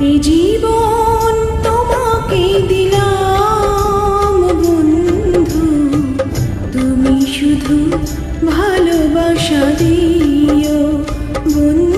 এ জীবন তোমাকে তুমি শুধু ভালোবাসা দিও বন্ধু।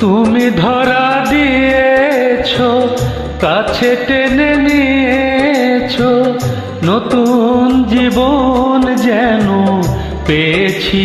তুমি ধরা দিয়েছ কাছে টেনে নিয়েছ নতুন জীবন যেন পেয়েছি।